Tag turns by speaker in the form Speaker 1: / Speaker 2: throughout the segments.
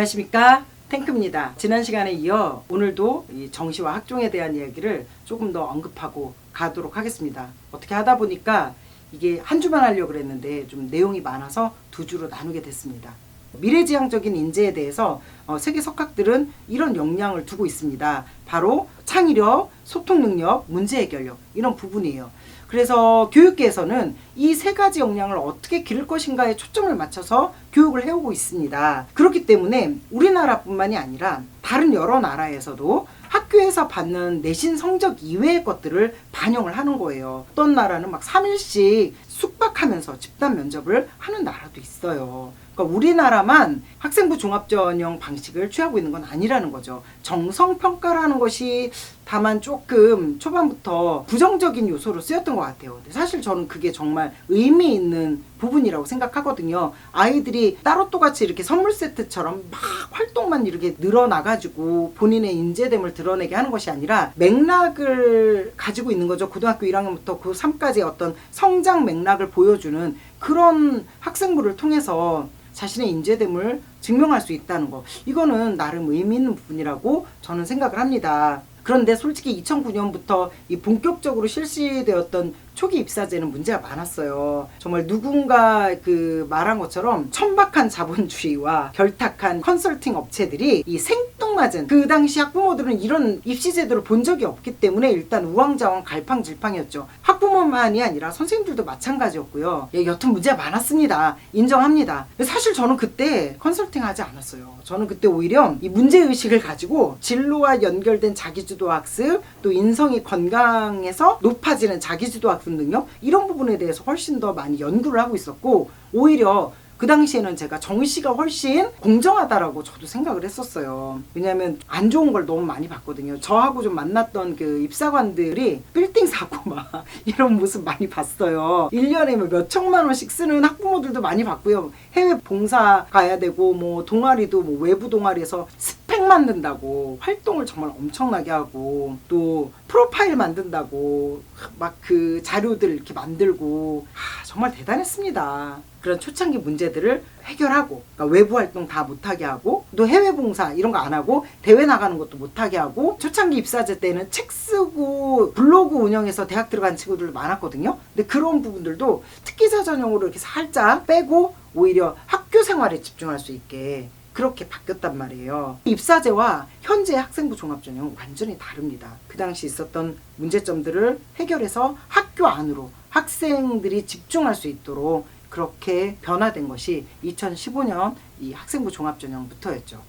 Speaker 1: 안녕하십니까 탱크입니다. 지난 시간에 이어 오늘도 이 정시와 학종에 대한 이야기를 조금 더 언급하고 가도록 하겠습니다. 어떻게 하다 보니까 이게 한 주만 하려고 그랬는데 좀 내용이 많아서 두 주로 나누게 됐습니다. 미래지향적인 인재에 대해서 어, 세계 석학들은 이런 역량을 두고 있습니다. 바로 창의력, 소통 능력, 문제 해결력 이런 부분이에요. 그래서 교육계에서는 이 세 가지 역량을 어떻게 기를 것인가에 초점을 맞춰서 교육을 해오고 있습니다. 그렇기 때문에 우리나라뿐만이 아니라 다른 여러 나라에서도 학교에서 받는 내신 성적 이외의 것들을 반영을 하는 거예요. 어떤 나라는 막 3일씩 숙박하면서 집단 면접을 하는 나라도 있어요. 그러니까 우리나라만 학생부 종합전형 방식을 취하고 있는 건 아니라는 거죠. 정성평가라는 것이 다만 조금 초반부터 부정적인 요소로 쓰였던 것 같아요. 근데 사실 저는 그게 정말 의미 있는 부분이라고 생각하거든요. 아이들이 따로 똑같이 이렇게 선물 세트처럼 막 활동만 이렇게 늘어나가지고 본인의 인재됨을 드러내게 하는 것이 아니라 맥락을 가지고 있는 거죠. 고등학교 1학년부터 고3까지의 어떤 성장 맥락을 보여주는 그런 학생부를 통해서 자신의 인재됨을 증명할 수 있다는 거. 이거는 나름 의미 있는 부분이라고 저는 생각을 합니다. 그런데 솔직히 2009년부터 이 본격적으로 실시되었던 초기 입사제는 문제가 많았어요. 정말 누군가 그 말한 것처럼 천박한 자본주의와 결탁한 컨설팅 업체들이 이 생뚱맞은 그 당시 학부모들은 이런 입시 제도를 본 적이 없기 때문에 일단 우왕좌왕 갈팡질팡이었죠. 학부모만이 아니라 선생님들도 마찬가지였고요. 예, 여튼 문제가 많았습니다. 인정합니다. 사실 저는 그때 컨설팅 하지 않았어요. 저는 그때 오히려 이 문제의식을 가지고 진로와 연결된 자기주도 학습, 또 인성이 건강해서 높아지는 자기주도 학습 능력? 이런 부분에 대해서 훨씬 더 많이 연구를 하고 있었고 오히려 그 당시에는 제가 정시가 훨씬 공정하다라고 저도 생각을 했었어요. 왜냐하면 안 좋은 걸 너무 많이 봤거든요. 저하고 좀 만났던 그 입사관들이 빌딩 사고 막 이런 모습 많이 봤어요. 1년에 뭐몇 천만 원씩 쓰는 학부모들도 많이 봤고요. 해외 봉사 가야 되고 뭐 동아리도 뭐 외부 동아리에서 스펙 만든다고 활동을 정말 엄청나게 하고 또 프로파일 만든다고 막 그 자료들 이렇게 만들고 아, 정말 대단했습니다. 그런 초창기 문제들을 해결하고 그러니까 외부 활동 다 못하게 하고 또 해외 봉사 이런 거 안 하고 대회 나가는 것도 못하게 하고 초창기 입사제 때는 책 쓰고 블로그 운영해서 대학 들어간 친구들 많았거든요. 근데 그런 부분들도 특기자 전형으로 이렇게 살짝 빼고 오히려 학교 생활에 집중할 수 있게 그렇게 바뀌었단 말이에요. 입사제와 현재 학생부 종합전형은 완전히 다릅니다. 그 당시 있었던 문제점들을 해결해서 학교 안으로 학생들이 집중할 수 있도록 그렇게 변화된 것이 2015년 이 학생부 종합전형부터였죠.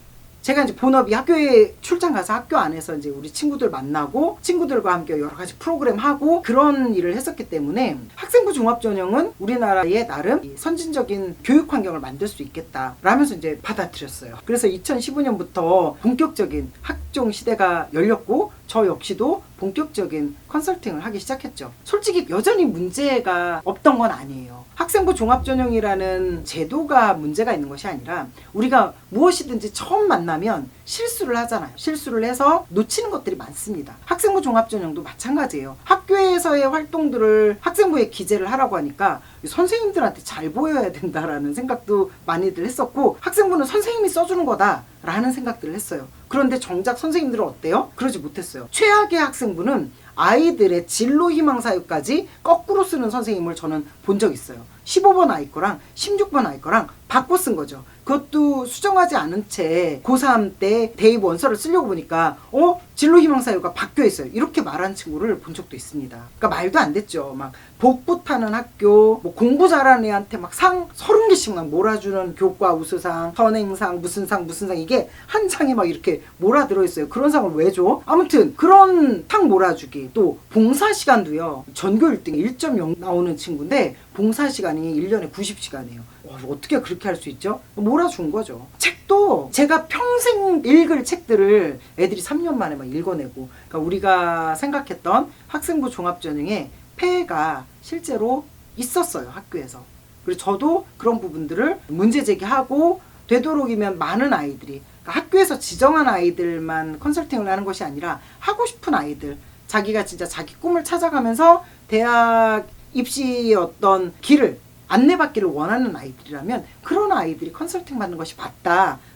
Speaker 1: 제가 이제 본업이 학교에 출장 가서 학교 안에서 이제 우리 친구들 만나고 친구들과 함께 여러 가지 프로그램 하고 그런 일을 했었기 때문에 학생부 종합전형은 우리나라의 나름 이 선진적인 교육 환경을 만들 수 있겠다 라면서 이제 받아들였어요. 그래서 2015년부터 본격적인 학종 시대가 열렸고 저 역시도 본격적인 컨설팅을 하기 시작했죠. 솔직히 여전히 문제가 없던 건 아니에요. 학생부 종합전형이라는 제도가 문제가 있는 것이 아니라 우리가 무엇이든지 처음 만나면 실수를 하잖아요. 실수를 해서 놓치는 것들이 많습니다. 학생부 종합전형도 마찬가지예요. 학교에서의 활동들을 학생부에 기재를 하라고 하니까 선생님들한테 잘 보여야 된다라는 생각도 많이들 했었고 학생부는 선생님이 써주는 거다라는 생각들을 했어요. 그런데 정작 선생님들은 어때요? 그러지 못했어요. 최악의 학생 부는 아이들의 진로 희망 사유까지 거꾸로 쓰는 선생님을 저는 본 적 있어요. 15번 아이 거랑 16번 아이 거랑 바꿔 쓴 거죠. 그것도 수정하지 않은 채 고3 때 대입 원서를 쓰려고 보니까 어? 진로 희망 사유가 바뀌어 있어요. 이렇게 말한 친구를 본 적도 있습니다. 그러니까 말도 안 됐죠. 막 복부 타는 학교, 뭐 공부 잘하는 애한테 막 상 서른 개씩 막 몰아주는 교과 우수상, 선행상, 무슨 상, 무슨 상 이게 한 장에 막 이렇게 몰아 들어 있어요. 그런 상을 왜 줘? 아무튼 그런 상 몰아주기 또 봉사 시간도요. 전교 1등에 1.0 나오는 친구인데 봉사 시간이 1년에 90시간이에요. 어떻게 그렇게 할 수 있죠? 몰아준 거죠. 책도 제가 평생 읽을 책들을 애들이 3년 만에 막 읽어내고 그러니까 우리가 생각했던 학생부 종합전형에 폐해가 실제로 있었어요 학교에서. 그리고 저도 그런 부분들을 문제 제기하고 되도록이면 많은 아이들이 그러니까 학교에서 지정한 아이들만 컨설팅을 하는 것이 아니라 하고 싶은 아이들 자기가 진짜 자기 꿈을 찾아가면서 대학 입시의 어떤 길을 안내받기를 원하는 아이들이라면 그런 아이들이 컨설팅 받는 것이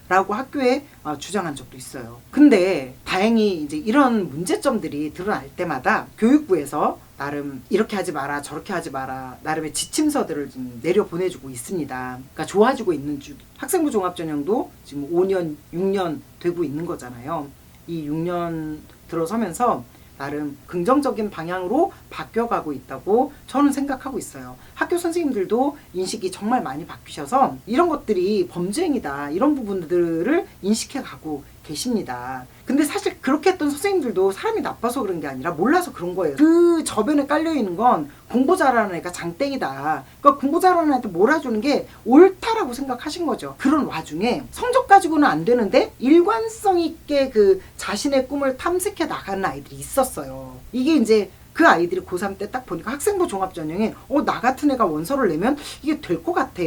Speaker 1: 라고 학교에 어, 주장한 적도 있어요. 근데 다행히 이제 이런 문제점들이 드러날 때마다 교육부에서 나름 이렇게 하지 마라 저렇게 하지 마라 나름의 지침서들을 좀 내려 보내주고 있습니다. 그러니까 좋아지고 있는 중 학생부 종합전형도 지금 5년 6년 되고 있는 거잖아요. 이 6년 들어서면서 나름 긍정적인 방향으로 바뀌어가고 있다고 저는 생각하고 있어요. 학교 선생님들도 인식이 정말 많이 바뀌셔서 이런 것들이 범죄행위다 이런 부분들을 인식해가고 계십니다. 근데 사실 그렇게 했던 선생님들도 사람이 나빠서 그런 게 아니라 몰라서 그런 거예요. 그 저변에 깔려 있는 건 공부 잘하는 애가 장땡이다. 그러니까 공부 잘하는 애한테 몰아주는 게 옳다라고 생각하신 거죠. 그런 와중에 성적 가지고는 안 되는데 일관성 있게 그 자신의 꿈을 탐색해 나가는 아이들이 있었어요. 이게 이제 그 아이들이 고3 때 딱 보니까 학생부 종합전형에 어, 나 같은 애가 원서를 내면 이게 될 것 같아.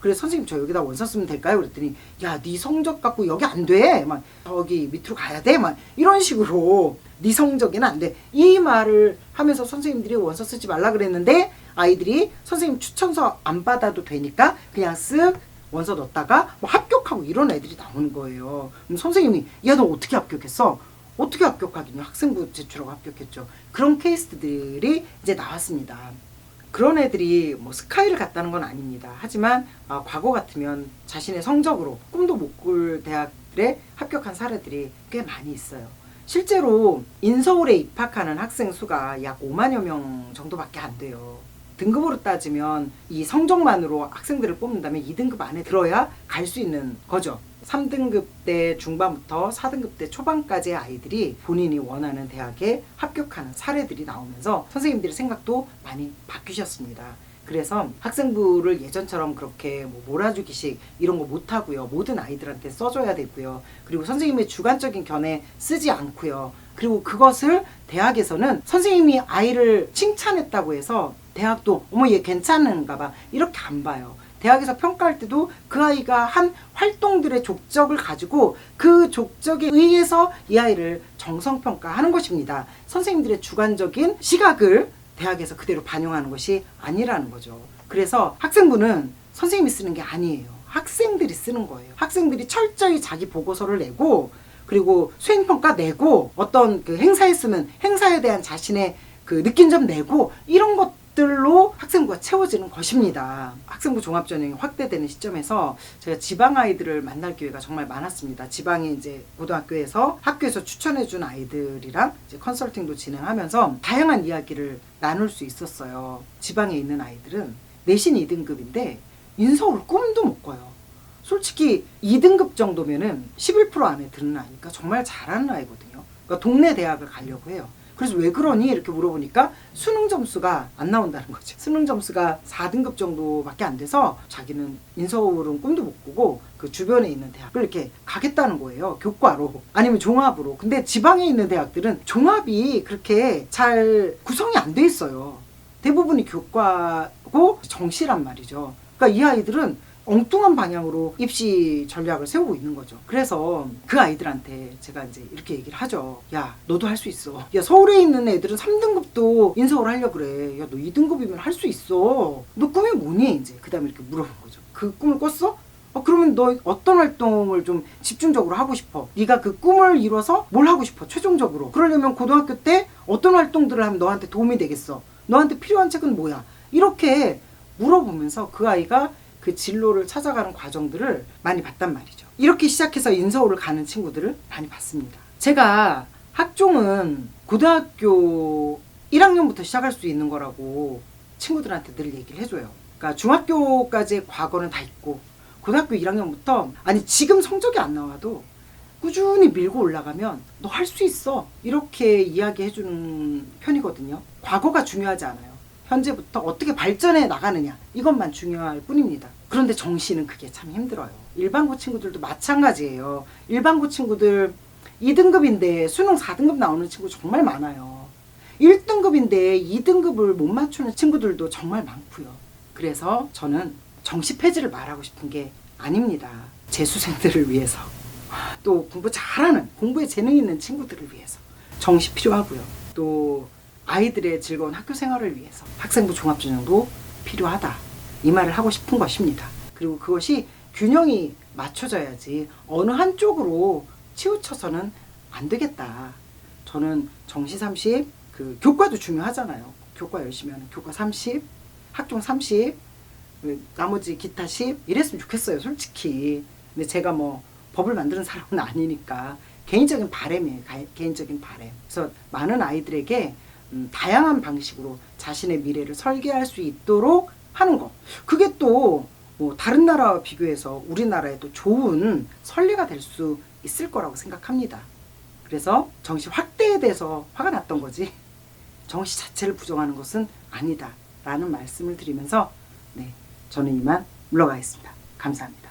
Speaker 1: 그래 선생님 저 여기다 원서 쓰면 될까요? 그랬더니 야 네 성적 갖고 여기 안 돼. 막 저기 밑으로 가야 돼. 막 이런 식으로 네 성적에는 안 돼. 이 말을 하면서 선생님들이 원서 쓰지 말라 그랬는데 아이들이 선생님 추천서 안 받아도 되니까 그냥 쓱 원서 넣었다가 뭐 합격하고 이런 애들이 나오는 거예요. 그럼 선생님이 야너 어떻게 합격했어? 어떻게 합격하겠냐? 학생부 제출하고 합격했죠. 그런 케이스들이 이제 나왔습니다. 그런 애들이 뭐 스카이를 갔다는 건 아닙니다. 하지만 아, 과거 같으면 자신의 성적으로 꿈도 못 꿀 대학들에 합격한 사례들이 꽤 많이 있어요. 실제로 인서울에 입학하는 학생 수가 약 5만여 명 정도밖에 안 돼요. 등급으로 따지면 이 성적만으로 학생들을 뽑는다면 2등급 안에 들어야 갈 수 있는 거죠. 3등급 때 중반부터 4등급 때 초반까지의 아이들이 본인이 원하는 대학에 합격하는 사례들이 나오면서 선생님들의 생각도 많이 바뀌셨습니다. 그래서 학생부를 예전처럼 그렇게 뭐 몰아주기식 이런 거 못하고요. 모든 아이들한테 써줘야 되고요. 그리고 선생님의 주관적인 견해 쓰지 않고요. 그리고 그것을 대학에서는 선생님이 아이를 칭찬했다고 해서 대학도 어머 얘 괜찮은가 봐 이렇게 안 봐요. 대학에서 평가할 때도 그 아이가 한 활동들의 족적을 가지고 그 족적에 의해서 이 아이를 정성평가하는 것입니다. 선생님들의 주관적인 시각을 대학에서 그대로 반영하는 것이 아니라는 거죠. 그래서 학생부는 선생님이 쓰는 게 아니에요. 학생들이 쓰는 거예요. 학생들이 철저히 자기 보고서를 내고 그리고 수행평가 내고 어떤 그 행사에 쓰면 행사에 대한 자신의 그 느낀 점 내고 이런 것 들로 학생부가 채워지는 것입니다. 학생부 종합전형이 확대되는 시점에서 제가 지방 아이들을 만날 기회가 정말 많았습니다. 지방에 이제 고등학교에서 학교에서 추천해준 아이들이랑 컨설팅도 진행하면서 다양한 이야기를 나눌 수 있었어요. 지방에 있는 아이들은 내신 2등급인데 인서울 꿈도 못 꿔요. 솔직히 2등급 정도면은 11% 안에 드는 아이니까 정말 잘하는 아이거든요. 그러니까 동네 대학을 가려고 해요. 그래서 왜 그러니? 이렇게 물어보니까 수능 점수가 안 나온다는 거죠. 수능 점수가 4등급 정도밖에 안 돼서 자기는 인서울은 꿈도 못 꾸고 그 주변에 있는 대학을 이렇게 가겠다는 거예요. 교과로. 아니면 종합으로. 근데 지방에 있는 대학들은 종합이 그렇게 잘 구성이 안 돼 있어요. 대부분이 교과고 정시란 말이죠. 그러니까 이 아이들은 엉뚱한 방향으로 입시 전략을 세우고 있는 거죠. 그래서 그 아이들한테 제가 이제 이렇게 얘기를 하죠. 야, 너도 할 수 있어. 야, 서울에 있는 애들은 3등급도 인서울 하려고 그래. 야, 너 2등급이면 할 수 있어. 너 꿈이 뭐니? 이제 그 다음에 이렇게 물어본 거죠. 그 꿈을 꿨어? 어, 그러면 너 어떤 활동을 좀 집중적으로 하고 싶어? 네가 그 꿈을 이뤄서 뭘 하고 싶어? 최종적으로. 그러려면 고등학교 때 어떤 활동들을 하면 너한테 도움이 되겠어? 너한테 필요한 책은 뭐야? 이렇게 물어보면서 그 아이가 그 진로를 찾아가는 과정들을 많이 봤단 말이죠. 이렇게 시작해서 인서울을 가는 친구들을 많이 봤습니다. 제가 학종은 고등학교 1학년부터 시작할 수 있는 거라고 친구들한테 늘 얘기를 해줘요. 그러니까 중학교까지의 과거는 다 있고 고등학교 1학년부터 아니 지금 성적이 안 나와도 꾸준히 밀고 올라가면 너 할 수 있어 이렇게 이야기해 주는 편이거든요. 과거가 중요하지 않아요. 현재부터 어떻게 발전해 나가느냐 이것만 중요할 뿐입니다. 그런데 정시는 그게 참 힘들어요. 일반고 친구들도 마찬가지예요. 일반고 친구들 2등급인데 수능 4등급 나오는 친구 정말 많아요. 1등급인데 2등급을 못 맞추는 친구들도 정말 많고요. 그래서 저는 정시 폐지를 말하고 싶은 게 아닙니다. 재수생들을 위해서 또 공부 잘하는 공부에 재능 있는 친구들을 위해서 정시 필요하고요. 또 아이들의 즐거운 학교 생활을 위해서 학생부 종합전형도 필요하다. 이 말을 하고 싶은 것입니다. 그리고 그것이 균형이 맞춰져야지 어느 한쪽으로 치우쳐서는 안 되겠다. 저는 정시 30, 그 교과도 중요하잖아요. 교과 열심히 하는 교과 30, 학종 30, 그 나머지 기타 10 이랬으면 좋겠어요. 솔직히. 근데 제가 뭐 법을 만드는 사람은 아니니까 개인적인 바램이에요. 가- 개인적인 바램. 그래서 많은 아이들에게 음, 다양한 방식으로 자신의 미래를 설계할 수 있도록 하는 거. 그게 또 뭐 다른 나라와 비교해서 우리나라에도 좋은 선례가 될 수 있을 거라고 생각합니다. 그래서 정시 확대에 대해서 화가 났던 거지 정시 자체를 부정하는 것은 아니다 라는 말씀을 드리면서 네 저는 이만 물러가겠습니다. 감사합니다.